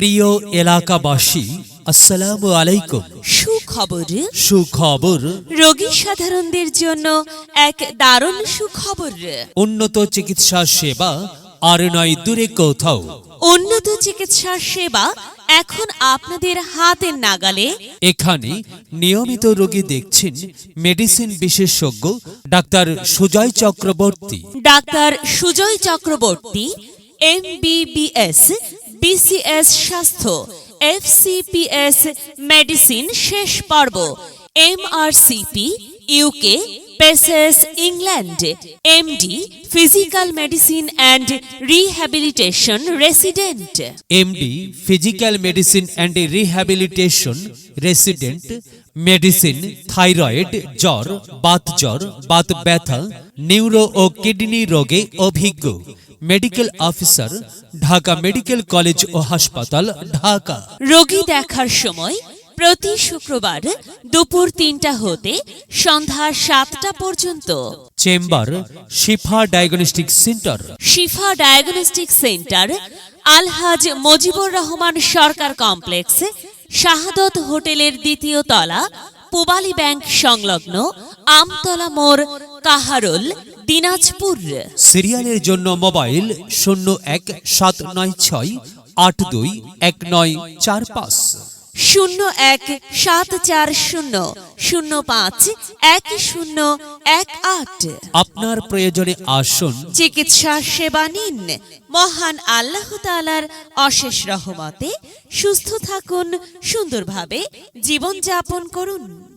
প্রিয় এলাকাবাসী আসসালামু আলাইকুম। সুখবর? সুখবর। রোগী সাধারণদের জন্য এক দারুণ সুখবর। উন্নত চিকিৎসা সেবা আর নয় দূরে কোথাও। উন্নত চিকিৎসা সেবা এখন আপনাদের হাতের নাগালে। এখানে নিয়মিত রোগী দেখছেন মেডিসিন বিশেষজ্ঞ doctor Sujoy Chakraborty. Doctor Sujoy Chakraborty M BBS BCS স্বাস্থ্য এফসিপিএস মেডিসিন শেষ পর্ব MRCP UK PACES England MD physical medicine and rehabilitation resident MD physical medicine and rehabilitation resident medicine thyroid জ্বর বাত জ্বর বাত ব্যথা নিউরো ও kidney রোগে অভিজ্ঞ। Medical officer Dhaka medical college ও হাসপাতাল ঢাকা। রোগী দেখার সময় প্রতি শুক্রবার দুপুর তিনটা হতে সন্ধ্যা সাতটা পর্যন্ত। Chamber Shifa diagnostic centre. Shifa diagnostic centre Alhaj Mojibur Rahman Sarkar complex Shahadat হোটেলের দ্বিতীয় তলা পুবালী ব্যাংক সংলগ্ন আমতলা মোড় কাহারোল দিনাজপুর। সিরিয়ালের জন্য মোবাইল শূন্য এক সাত নয় ছয় আট দুই এক নয় চার পাঁচ। শূন্য এক সাত চার শূন্য শূন্য পাঁচ এক শূন্য এক আট। আপনার প্রয়োজনে আসুন। চিকিৎসা সেবা নিন। মহান আল্লাহ তালার অশেষ রহমতে সুস্থ থাকুন সুন্দরভাবে জীবনযাপন করুন।